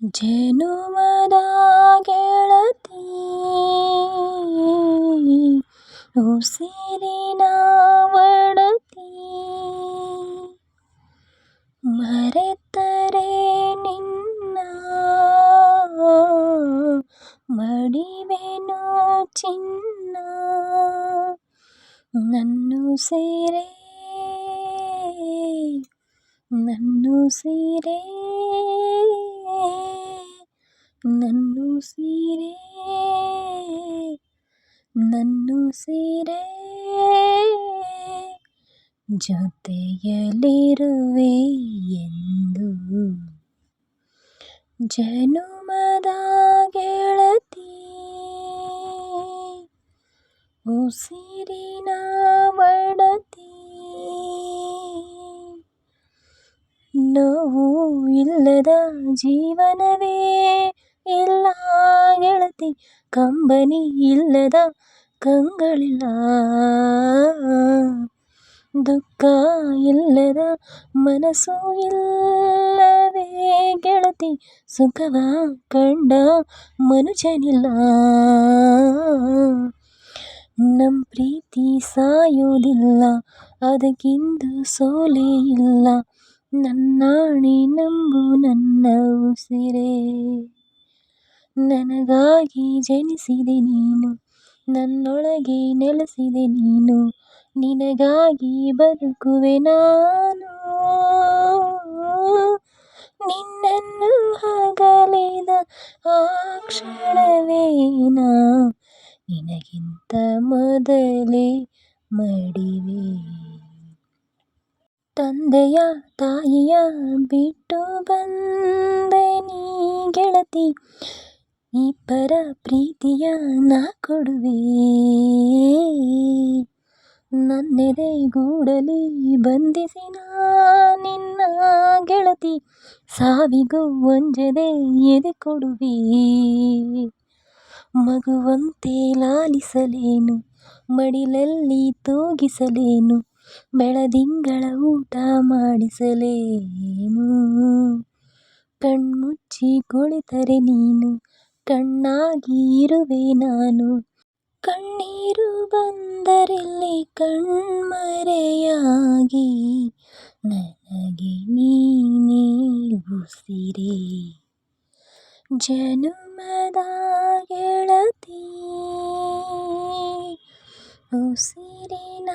ಜನುಮದ ಗೆಳತಿ ಉಸಿರಿನ ಒಡತಿ ಮರೆತರೆ ನಿನ್ನ ಮಡಿವೆನು ಚಿನ್ನ ನನ್ನು ಸೇರೆ ನನ್ನು ಸೀರೆ ನನ್ನು ಸೀರೆ ನನ್ನು ಸೀರೆ ಜೊತೆಯಲ್ಲಿರುವೆ ಎಂದು. ಜನುಮದ ಗೆಳತಿ ಉಸಿರಿನ ಒಡತಿ ನೋವು ಇಲ್ಲದ ಜೀವನವೇ ಇಲ್ಲ ಗೆಳತಿ ಕಂಬನಿ ಇಲ್ಲದ ಕಂಗಳಿಲ್ಲ ದುಃಖ ಇಲ್ಲದ ಮನಸ್ಸು ಇಲ್ಲವೇ ಗೆಳತಿ ಸುಖವ ಕಂಡ ಮನುಜನಿಲ್ಲ ನಮ್ ಪ್ರೀತಿ ಸಾಯೋದಿಲ್ಲ ಅದಕ್ಕಿಂದು ಸೋಲೇ ಇಲ್ಲ ನನ್ನಾಣೆ ನಂಬು ನನ್ನ ಉಸಿರೇ ನನಗಾಗಿ ಜನಿಸಿದೆ ನೀನು ನನ್ನೊಳಗೆ ನೆಲೆಸಿದೆ ನೀನು ನಿನಗಾಗಿ ಬದುಕುವೆ ನಾನು. ನಿನ್ನನ್ನು ಅಗಲಿದ ಆ ಕ್ಷಣವೇನಾ, ನಿನಗಿಂತ ಮೊದಲೇ ಮಡಿವೆ. ತಂದೆಯ ತಾಯಿಯ ಬಿಟ್ಟು ಬಂದೆ ನೀ ಗೆಳತಿ ಇಬ್ಬರ ಪ್ರೀತಿಯ ನಾ ಕೊಡುವೆ. ನನ್ನೆದೆಗೂಡಲಿ ಬಂಧಿಸಿ ನಾ ನಿನ್ನ ಗೆಳತಿ ಸಾವಿಗೂ ಒಂಜದೆ ಎದೆ ಕೊಡುವೆ ಮಗುವಂತೆ ಲಾಲಿಸಲೇನು, ಮಡಿಲಲ್ಲಿ ತೂಗಿಸಲೇನು, ಬೆಳದಿಂಗಳ ಊಟ ಮಾಡಿಸಲೇನು? ಕಣ್ಮುಚ್ಚಿ ಕುಳಿತರೆ ನೀನು ಕಣ್ಣಾಗಿ ಇರುವೆ ನಾನು. ಕಣ್ಣೀರು ಬಂದರಿಲ್ಲಿ ಕಣ್ಮರೆಯಾಗಿ. ನನಗೆ ನೀನೇ ಉಸಿರೇ. ಜನುಮದ ಗೆಳತಿ ಉಸಿರಿನ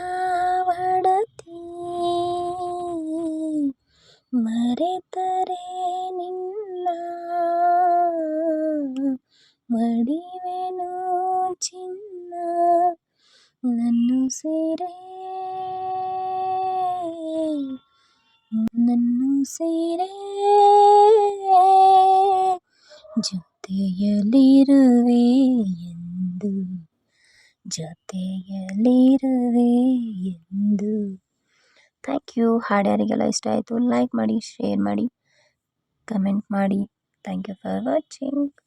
ಮಡಿವೆನು ಚಿನ್ನ ನನ್ನು ಸೇರೆ. ನನ್ನು ಸೇರೆ. ಜೊತೆಯಲ್ಲಿರುವೆ ಎಂದು ಜೊತೆಯಲ್ಲಿರುವೆ ಎಂದು. Thank you. ಹಾಡು ಯಾರಿಗೆಲ್ಲ ಇಷ್ಟ ಆಯಿತು. ಲೈಕ್ ಮಾಡಿ, ಶೇರ್ ಮಾಡಿ, ಕಮೆಂಟ್ ಮಾಡಿ. Thank you for watching.